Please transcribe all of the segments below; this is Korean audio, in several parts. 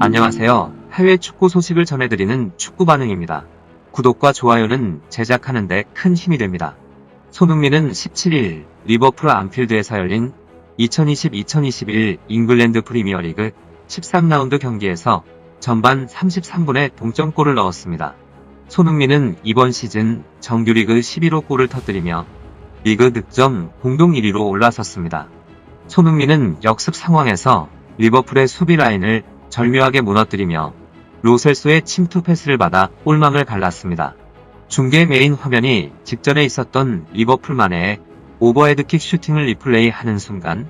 안녕하세요. 해외 축구 소식을 전해드리는 축구 반응입니다. 구독과 좋아요는 제작하는데 큰 힘이 됩니다. 손흥민은 17일 리버풀 안필드에서 열린 2020-2021 잉글랜드 프리미어리그 13라운드 경기에서 전반 33분에 동점골을 넣었습니다. 손흥민은 이번 시즌 정규리그 11호 골을 터뜨리며 리그 득점 공동 1위로 올라섰습니다. 손흥민은 역습 상황에서 리버풀의 수비 라인을 절묘하게 무너뜨리며 로셀소의 침투 패스를 받아 골망을 갈랐습니다. 중계 메인 화면이 직전에 있었던 리버풀만의 오버헤드킥 슈팅을 리플레이 하는 순간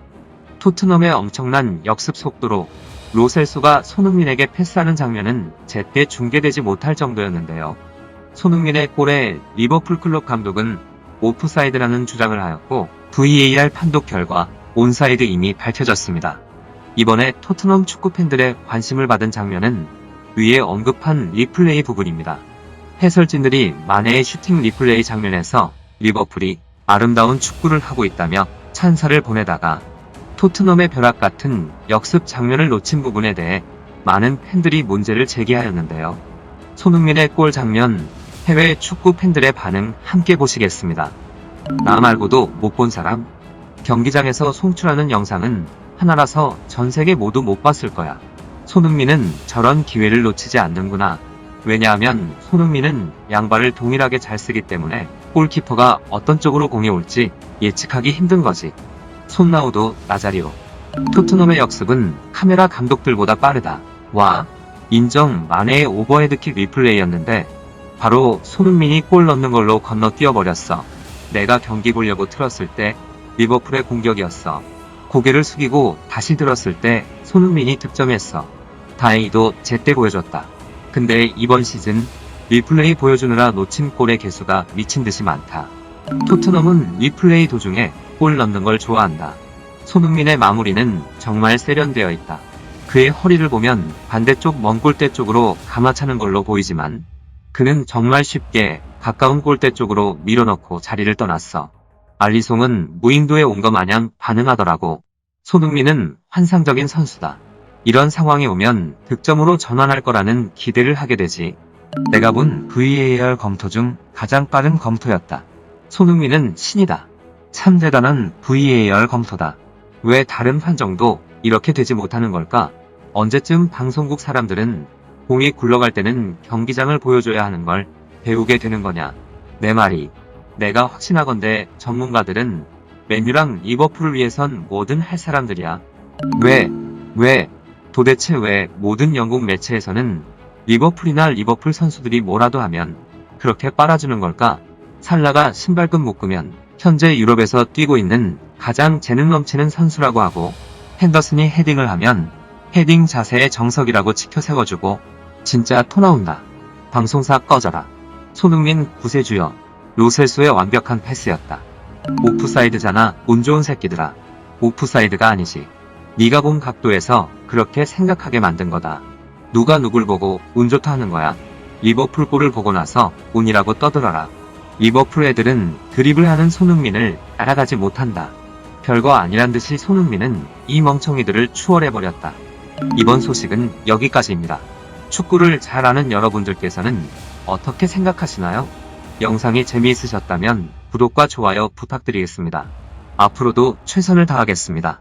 토트넘의 엄청난 역습 속도로 로셀소가 손흥민에게 패스하는 장면은 제때 중계되지 못할 정도였는데요. 손흥민의 골에 리버풀 클럽 감독은 오프사이드라는 주장을 하였고 VAR 판독 결과 온사이드 이미 밝혀졌습니다. 이번에 토트넘 축구 팬들의 관심을 받은 장면은 위에 언급한 리플레이 부분입니다. 해설진들이 만해의 슈팅 리플레이 장면에서 리버풀이 아름다운 축구를 하고 있다며 찬사를 보내다가 토트넘의 벼락 같은 역습 장면을 놓친 부분에 대해 많은 팬들이 문제를 제기하였는데요. 손흥민의 골 장면, 해외 축구 팬들의 반응 함께 보시겠습니다. 나 말고도 못 본 사람? 경기장에서 송출하는 영상은 하나라서 전 세계 모두 못 봤을 거야. 손흥민은 저런 기회를 놓치지 않는구나. 왜냐하면 손흥민은 양발을 동일하게 잘 쓰기 때문에 골키퍼가 어떤 쪽으로 공이 올지 예측하기 힘든 거지. 손나우도 나자리오. 토트넘의 역습은 카메라 감독들보다 빠르다. 와, 인정 만해의 오버헤드킥 리플레이였는데 바로 손흥민이 골 넣는 걸로 건너뛰어 버렸어. 내가 경기 보려고 틀었을 때 리버풀의 공격이었어. 고개를 숙이고 다시 들었을 때 손흥민이 득점했어. 다행히도 제때 보여줬다. 근데 이번 시즌 리플레이 보여주느라 놓친 골의 개수가 미친 듯이 많다. 토트넘은 리플레이 도중에 골 넣는 걸 좋아한다. 손흥민의 마무리는 정말 세련되어 있다. 그의 허리를 보면 반대쪽 먼 골대 쪽으로 감아차는 걸로 보이지만 그는 정말 쉽게 가까운 골대 쪽으로 밀어넣고 자리를 떠났어. 알리송은 무인도에 온 것 마냥 반응하더라고. 손흥민은 환상적인 선수다. 이런 상황이 오면 득점으로 전환할 거라는 기대를 하게 되지. 내가 본 VAR 검토 중 가장 빠른 검토였다. 손흥민은 신이다. 참 대단한 VAR 검토다. 왜 다른 판정도 이렇게 되지 못하는 걸까? 언제쯤 방송국 사람들은 공이 굴러갈 때는 경기장을 보여줘야 하는 걸 배우게 되는 거냐? 내 말이. 내가 확신하건대 전문가들은 맨유랑 리버풀을 위해선 뭐든 할 사람들이야. 왜, 왜, 도대체 왜 모든 영국 매체에서는 리버풀이나 리버풀 선수들이 뭐라도 하면 그렇게 빨아주는 걸까? 살라가 신발끈 묶으면 현재 유럽에서 뛰고 있는 가장 재능 넘치는 선수라고 하고 henderson이 헤딩을 하면 헤딩 자세의 정석이라고 치켜 세워주고 진짜 토 나온다. 방송사 꺼져라. 손흥민 구세주여. 로셀소의 완벽한 패스였다. 오프사이드잖아. 운 좋은 새끼들아. 오프사이드가 아니지. 네가 본 각도에서 그렇게 생각하게 만든 거다. 누가 누굴 보고 운 좋다 하는 거야. 리버풀 골을 보고 나서 운이라고 떠들어라. 리버풀 애들은 드립을 하는 손흥민을 따라가지 못한다. 별거 아니란 듯이 손흥민은 이 멍청이들을 추월해버렸다. 이번 소식은 여기까지입니다. 축구를 잘 아는 여러분들께서는 어떻게 생각하시나요? 영상이 재미있으셨다면 구독과 좋아요 부탁드리겠습니다. 앞으로도 최선을 다하겠습니다.